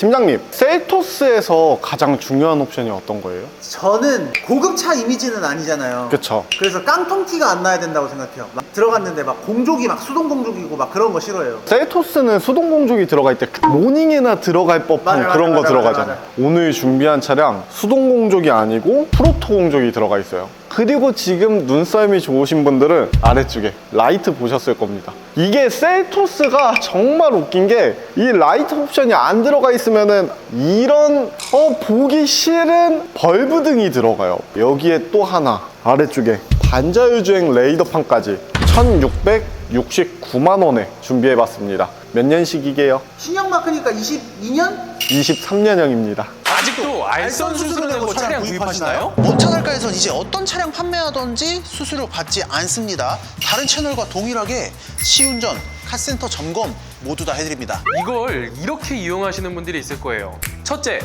팀장님, 셀토스에서 가장 중요한 옵션이 어떤 거예요? 저는 고급차 이미지는 아니잖아요. 그쵸. 그래서 깡통티가 안 나야 된다고 생각해요. 막 들어갔는데 막 공족이 막 수동 공족이고 막 그런 거 싫어해요. 셀토스는 수동 공족이 들어가 있대. 모닝에나 들어갈 법한 맞아요, 그런 맞아요, 거 맞아요, 들어가잖아요. 맞아요. 오늘 준비한 차량 수동 공족이 아니고 프로토 공족이 들어가 있어요. 그리고 지금 눈썰미 좋으신 분들은 아래쪽에 라이트 보셨을 겁니다. 이게 셀토스가 정말 웃긴 게 이 라이트 옵션이 안 들어가 있으면은 이런 어 보기 싫은 벌브 등이 들어가요. 여기에 또 하나 아래쪽에 반자율주행 레이더판까지 1669만 원에 준비해 봤습니다. 몇 년식이게요? 신형 마크니까 22년? 23년형입니다. 아직도 알선 수수료 내고 차량 구입하시나요? 몬차날가에선 이제 어떤 차량 판매하던지 수수료 받지 않습니다. 다른 채널과 동일하게 시운전, 카센터 점검 모두 다 해드립니다. 이걸 이렇게 이용하시는 분들이 있을 거예요. 첫째,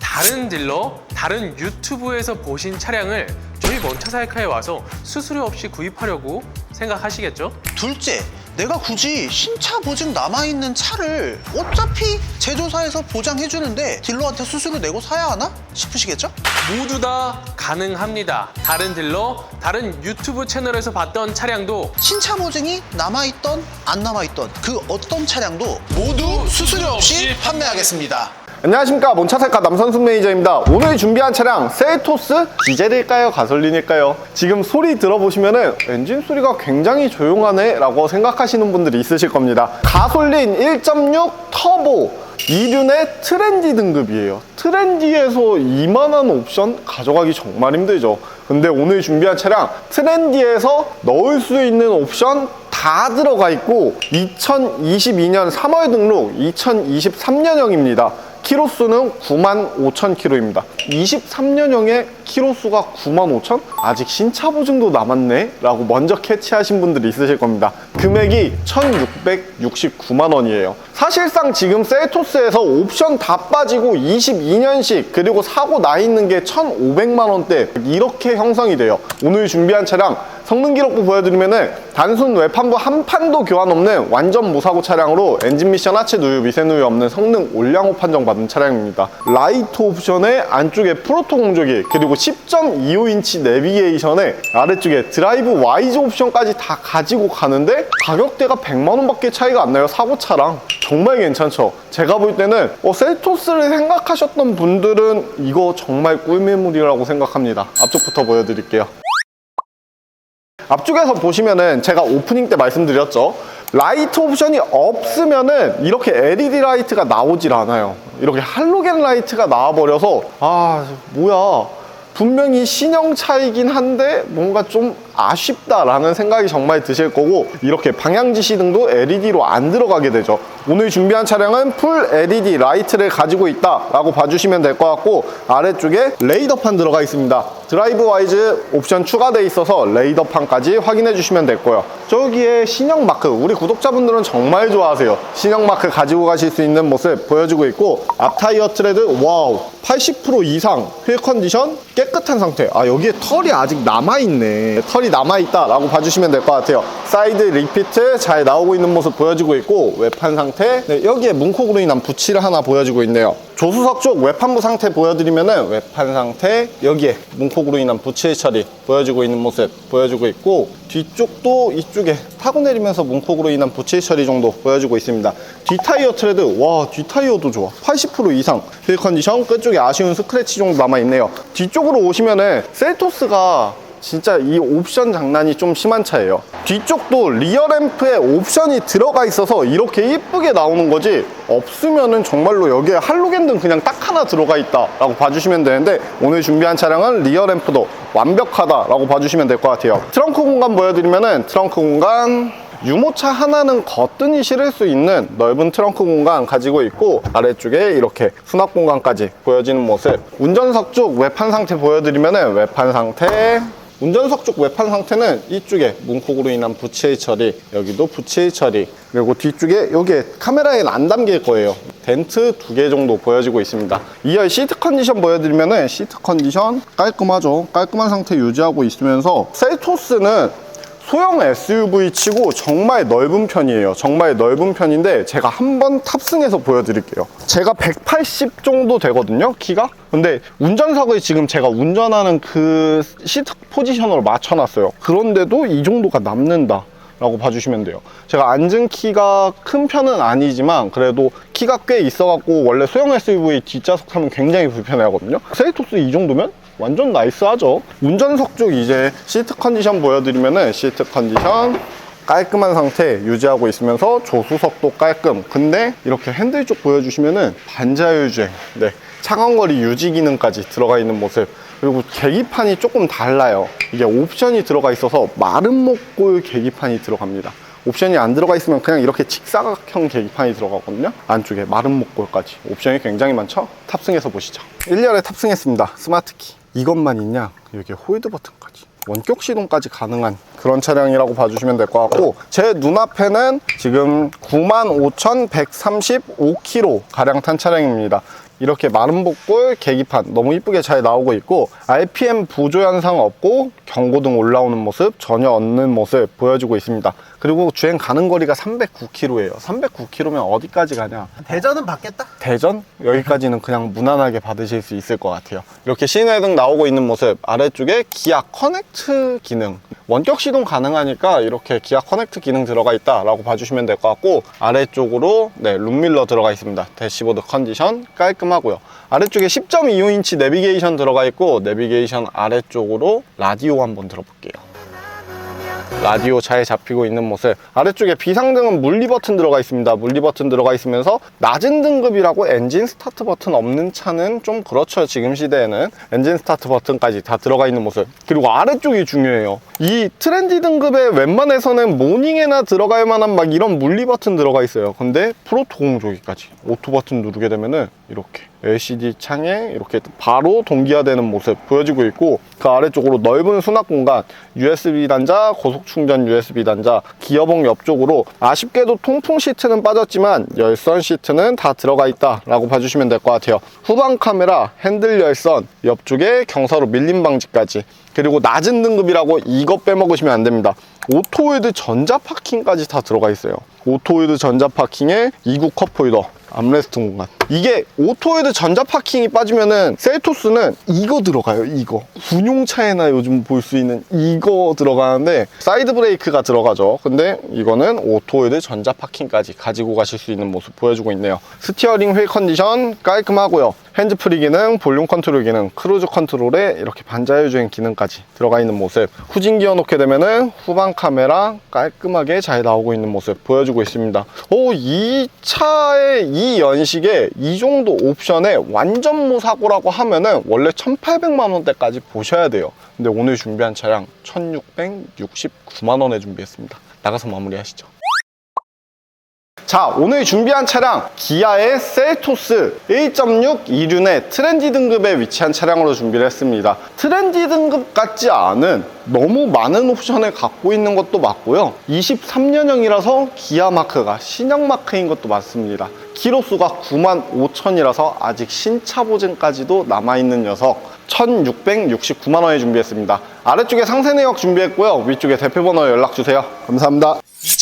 다른 딜러, 다른 유튜브에서 보신 차량을 저희 먼차살카에 와서 수수료 없이 구입하려고 생각하시겠죠? 둘째, 내가 굳이 신차 보증 남아있는 차를 어차피 제조사에서 보장해주는데 딜러한테 수수료 내고 사야 하나 싶으시겠죠? 모두 다 가능합니다. 다른 딜러, 다른 유튜브 채널에서 봤던 차량도 신차 보증이 남아있던 안 남아있던 그 어떤 차량도 모두 수수료 없이 판매하겠습니다. 안녕하십니까. 몬차살카 남선수 매니저입니다. 오늘 준비한 차량 셀토스? 디젤일까요? 가솔린일까요? 지금 소리 들어보시면 은 엔진 소리가 굉장히 조용하네 라고 생각하시는 분들이 있으실 겁니다. 가솔린 1.6 터보 이륜의 트렌디 등급이에요. 트렌디에서 이만한 옵션 가져가기 정말 힘들죠. 근데 오늘 준비한 차량 트렌디에서 넣을 수 있는 옵션 다 들어가 있고 2022년 3월 등록 2023년형입니다 키로수는 9만 5천 킬로입니다. 23년형의 키로수가 9만 5천? 아직 신차 보증도 남았네? 라고 먼저 캐치하신 분들이 있으실 겁니다. 금액이 1,669만 원이에요. 사실상 지금 셀토스에서 옵션 다 빠지고 22년식 그리고 사고 나 있는 게 1,500만 원대 이렇게 형성이 돼요. 오늘 준비한 차량 성능 기록부 보여드리면은 단순 외판부 한 판도 교환 없는 완전 무사고 차량으로 엔진 미션 하체 누유 미세 누유 없는 성능 올량호 판정 받은 차량입니다. 라이트 옵션에 안쪽에 프로토 공조기 그리고 10.25인치 내비게이션에 아래쪽에 드라이브 와이즈 옵션까지 다 가지고 가는데 가격대가 100만 원밖에 차이가 안 나요. 사고차랑 정말 괜찮죠. 제가 볼 때는 어, 셀토스를 생각하셨던 분들은 이거 정말 꿀매물이라고 생각합니다. 앞쪽부터 보여드릴게요. 앞쪽에서 보시면은 제가 오프닝 때 말씀드렸죠. 라이트 옵션이 없으면은 이렇게 LED 라이트가 나오질 않아요. 이렇게 할로겐 라이트가 나와버려서 아 뭐야 분명히 신형 차이긴 한데 뭔가 좀 아쉽다라는 생각이 정말 드실 거고 이렇게 방향 지시 등도 LED로 안 들어가게 되죠. 오늘 준비한 차량은 풀 LED 라이트를 가지고 있다라고 봐주시면 될 것 같고 아래쪽에 레이더판 들어가 있습니다. 드라이브 와이즈 옵션 추가돼 있어서 레이더판까지 확인해 주시면 될 거예요. 저기에 신형 마크 우리 구독자분들은 정말 좋아하세요. 신형 마크 가지고 가실 수 있는 모습 보여주고 있고 앞 타이어 트레드 와우 80% 이상 휠 컨디션 깨끗한 상태. 아 여기에 털이 아직 남아 있네. 털이 남아 있다라고 봐주시면 될 것 같아요. 사이드 리피트 잘 나오고 있는 모습 보여주고 있고 외판 상태. 네, 여기에 문콕으로 인한 부치를 하나 보여주고 있네요. 조수석 쪽 외판부 상태 보여드리면은 외판 상태 여기에 문콕으로 인한 부치 처리 보여주고 있는 모습 보여주고 있고 뒤쪽도 이쪽에 타고 내리면서 문콕으로 인한 부치 처리 정도 보여주고 있습니다. 뒤 타이어 트레드 와뒤 타이어도 좋아 80% 이상 휠 컨디션 끝쪽에 아쉬운 스크래치 정도 남아 있네요. 뒤쪽으로 오시면은 셀토스가 진짜 이 옵션 장난이 좀 심한 차예요. 뒤쪽도 리어 램프에 옵션이 들어가 있어서 이렇게 이쁘게 나오는 거지 없으면은 정말로 여기에 할로겐 등 그냥 딱 하나 들어가 있다 라고 봐주시면 되는데 오늘 준비한 차량은 리어 램프도 완벽하다 라고 봐주시면 될 것 같아요. 트렁크 공간 보여드리면은 트렁크 공간 유모차 하나는 거뜬히 실을 수 있는 넓은 트렁크 공간 가지고 있고 아래쪽에 이렇게 수납 공간까지 보여지는 모습 운전석 쪽 외판 상태 보여드리면은 외판 상태 운전석 쪽 외판 상태는 이쪽에 문콕으로 인한 부치의 처리 여기도 부치의 처리 그리고 뒤쪽에 여기에 카메라에는 안 담길 거예요. 덴트 두 개 정도 보여지고 있습니다. 2열 시트 컨디션 보여드리면은 시트 컨디션 깔끔하죠. 깔끔한 상태 유지하고 있으면서 셀토스는 소형 SUV 치고 정말 넓은 편이에요. 정말 넓은 편인데 제가 한번 탑승해서 보여드릴게요. 제가 180 정도 되거든요, 키가. 근데 운전석을 지금 제가 운전하는 그 시트 포지션으로 맞춰놨어요. 그런데도 이 정도가 남는다. 라고 봐주시면 돼요. 제가 앉은 키가 큰 편은 아니지만 그래도 키가 꽤 있어 갖고 원래 소형 SUV 뒷좌석 타면 굉장히 불편해 하거든요. 세이토스 이 정도면 완전 나이스하죠. 운전석 쪽 이제 시트 컨디션 보여드리면은 시트 컨디션 깔끔한 상태 유지하고 있으면서 조수석도 깔끔. 근데 이렇게 핸들 쪽 보여주시면은 반자율주행, 네 차간거리 유지 기능까지 들어가 있는 모습. 그리고 계기판이 조금 달라요. 이게 옵션이 들어가 있어서 마른 목골 계기판이 들어갑니다. 옵션이 안 들어가 있으면 그냥 이렇게 직사각형 계기판이 들어가거든요. 안쪽에 마른 목골까지. 옵션이 굉장히 많죠? 탑승해서 보시죠. 1열에 탑승했습니다. 스마트키. 이것만 있냐? 여기 홀드 버튼까지. 원격 시동까지 가능한 그런 차량이라고 봐주시면 될 것 같고 제 눈앞에는 지금 95,135km 가량 탄 차량입니다. 이렇게 마른 복골 계기판 너무 이쁘게 잘 나오고 있고 RPM 부조 현상 없고 경고등 올라오는 모습 전혀 없는 모습 보여주고 있습니다. 그리고 주행 가는 거리가 309km예요. 309km면 어디까지 가냐? 대전은 받겠다. 대전 여기까지는 그냥 무난하게 받으실 수 있을 것 같아요 이렇게 시내등 나오고 있는 모습 아래쪽에 기아 커넥트 기능 원격 시동 가능하니까 이렇게 기아 커넥트 기능 들어가 있다 라고 봐주시면 될 것 같고 아래쪽으로 네 룸밀러 들어가 있습니다 대시보드 컨디션 깔끔하고요 아래쪽에 10.25인치 내비게이션 들어가 있고 내비게이션 아래쪽으로 라디오 한번 들어볼게요 라디오 잘 잡히고 있는 모습. 아래쪽에 비상등은 물리 버튼 들어가 있습니다. 물리 버튼 들어가 있으면서 낮은 등급이라고 엔진 스타트 버튼 없는 차는 좀 그렇죠 지금 시대에는. 엔진 스타트 버튼까지 다 들어가 있는 모습. 그리고 아래쪽이 중요해요. 이 트렌디 등급의 웬만해서는 모닝에나 들어갈 만한 막 이런 물리 버튼 들어가 있어요. 근데 프로토 공조기까지 오토 버튼 누르게 되면은 이렇게 LCD 창에 이렇게 바로 동기화되는 모습 보여지고 있고 그 아래쪽으로 넓은 수납 공간 USB 단자, 고속 충전 USB 단자, 기어봉 옆쪽으로 아쉽게도 통풍 시트는 빠졌지만 열선 시트는 다 들어가 있다 라고 봐주시면 될 것 같아요. 후방 카메라, 핸들 열선, 옆쪽에 경사로 밀림 방지까지 그리고 낮은 등급이라고 이거 빼먹으시면 안 됩니다. 오토홀드 전자 파킹까지 다 들어가 있어요. 오토홀드 전자 파킹에 이구 컵홀더, 암레스트 공간. 이게 오토헤드 전자 파킹이 빠지면은 셀토스는 이거 들어가요. 이거 군용차에나 요즘 볼 수 있는 이거 들어가는데 사이드 브레이크가 들어가죠. 근데 이거는 오토헤드 전자 파킹까지 가지고 가실 수 있는 모습 보여주고 있네요. 스티어링 휠 컨디션 깔끔하고요. 핸즈프리 기능, 볼륨 컨트롤 기능, 크루즈 컨트롤에 이렇게 반자율 주행 기능까지 들어가 있는 모습. 후진 기어 놓게 되면은 후방 카메라 깔끔하게 잘 나오고 있는 모습 보여주고 있습니다. 오, 이 차의 이 연식에 이 정도 옵션에 완전 무사고라고 하면은 원래 1,800만 원대까지 보셔야 돼요. 근데 오늘 준비한 차량 1,669만 원에 준비했습니다. 나가서 마무리하시죠. 자 오늘 준비한 차량 기아의 셀토스 1.6 이륜의 트렌디 등급에 위치한 차량으로 준비를 했습니다. 트렌디 등급 같지 않은 너무 많은 옵션을 갖고 있는 것도 맞고요. 23년형이라서 기아 마크가 신형 마크인 것도 맞습니다. 키로수가 9만 5천이라서 아직 신차 보증까지도 남아있는 녀석. 1669만 원에 준비했습니다. 아래쪽에 상세 내역 준비했고요. 위쪽에 대표번호 연락주세요. 감사합니다